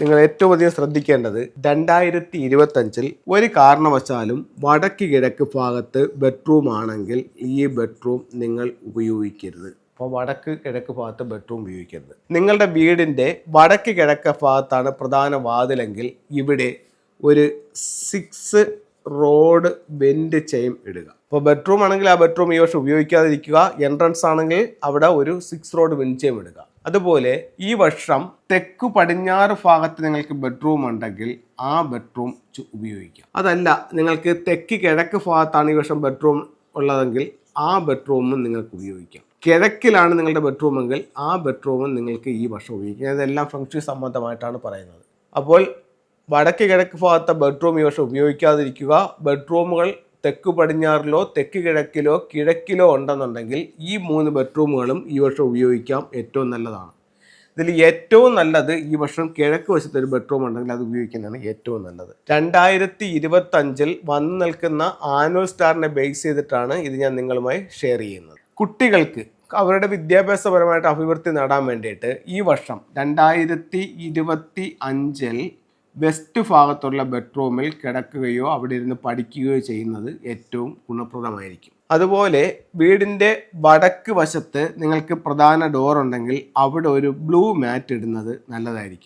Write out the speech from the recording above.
നിങ്ങൾ ഏറ്റവും അധികം ശ്രദ്ധിക്കേണ്ടത് രണ്ടായിരത്തി ഇരുപത്തഞ്ചിൽ ഒരു കാരണവശാലും വടക്ക് കിഴക്ക് ഭാഗത്ത് ബെഡ്റൂം ആണെങ്കിൽ ഈ ബെഡ്റൂം നിങ്ങൾ ഉപയോഗിക്കരുത്. അപ്പോൾ വടക്ക് കിഴക്ക് ഭാഗത്ത് ബെഡ്റൂം ഉപയോഗിക്കരുത്. നിങ്ങളുടെ വീടിന്റെ വടക്ക് കിഴക്ക് ഭാഗത്താണ് പ്രധാന വാതിലെങ്കിൽ ഇവിടെ ഒരു സിക്സ് റോഡ് ബെൻഡ് ചെയിൻ ഇടുക. അപ്പോൾ ബെഡ്റൂം ആണെങ്കിൽ ആ ബെഡ്റൂം ഈ വർഷം ഉപയോഗിക്കാതിരിക്കുക. എൻട്രൻസ് ആണെങ്കിൽ അവിടെ ഒരു സിക്സ് റോഡ് ബെൻഡ് ചെയിൻ ഇടുക. അതുപോലെ ഈ വർഷം തെക്ക് പടിഞ്ഞാറ് ഭാഗത്ത് നിങ്ങൾക്ക് ബെഡ്റൂം ഉണ്ടെങ്കിൽ ആ ബെഡ്റൂം ഉപയോഗിക്കാം. അതല്ല നിങ്ങൾക്ക് തെക്ക് കിഴക്ക് ഭാഗത്താണ് ഈ വർഷം ബെഡ്റൂം ഉള്ളതെങ്കിൽ ആ ബെഡ്റൂമും നിങ്ങൾക്ക് ഉപയോഗിക്കാം. കിഴക്കിലാണ് നിങ്ങളുടെ ബെഡ്റൂമെങ്കിൽ ആ ബെഡ്റൂമും നിങ്ങൾക്ക് ഈ വർഷം ഉപയോഗിക്കാം. ഇതെല്ലാം ഫംഗ്ഷൻ സംബന്ധമായിട്ടാണ് പറയുന്നത്. അപ്പോൾ വടക്ക് കിഴക്ക് ഭാഗത്തെ ബെഡ്റൂം ഈ വർഷം ഉപയോഗിക്കാതിരിക്കുക. ബെഡ്റൂമുകൾ തെക്ക് പടിഞ്ഞാറിലോ തെക്ക് കിഴക്കിലോ കിഴക്കിലോ ഉണ്ടെന്നുണ്ടെങ്കിൽ ഈ മൂന്ന് ബെഡ്റൂമുകളും ഈ വർഷം ഉപയോഗിക്കാം. ഏറ്റവും നല്ലതാണ്. ഇതിൽ ഏറ്റവും നല്ലത് ഈ വർഷം കിഴക്ക് വശത്ത് ഒരു ബെഡ്റൂം ഉണ്ടെങ്കിൽ അത് ഉപയോഗിക്കുന്നതാണ് ഏറ്റവും നല്ലത്. രണ്ടായിരത്തി ഇരുപത്തഞ്ചിൽ വന്നു നിൽക്കുന്ന ആനുവൽ സ്റ്റാറിനെ ബേസ് ചെയ്തിട്ടാണ് ഇത് ഞാൻ നിങ്ങളുമായി ഷെയർ ചെയ്യുന്നത്. കുട്ടികൾക്ക് അവരുടെ വിദ്യാഭ്യാസപരമായിട്ട് അഭിവൃദ്ധി നേടാൻ വേണ്ടിയിട്ട് ഈ വർഷം രണ്ടായിരത്തി ഇരുപത്തി അഞ്ചിൽ വെസ്റ്റ് ഭാഗത്തുള്ള ബെഡ്റൂമിൽ കിടക്കുകയോ അവിടെ ഇരുന്ന് പഠിക്കുകയോ ചെയ്യുന്നത് ഏറ്റവും ഗുണപ്രദമായിരിക്കും. അതുപോലെ വീടിന്റെ വടക്ക് വശത്ത് നിങ്ങൾക്ക് പ്രധാന ഡോർ ഉണ്ടെങ്കിൽ അവിടെ ഒരു ബ്ലൂ മാറ്റ് ഇടുന്നത് നല്ലതായിരിക്കും.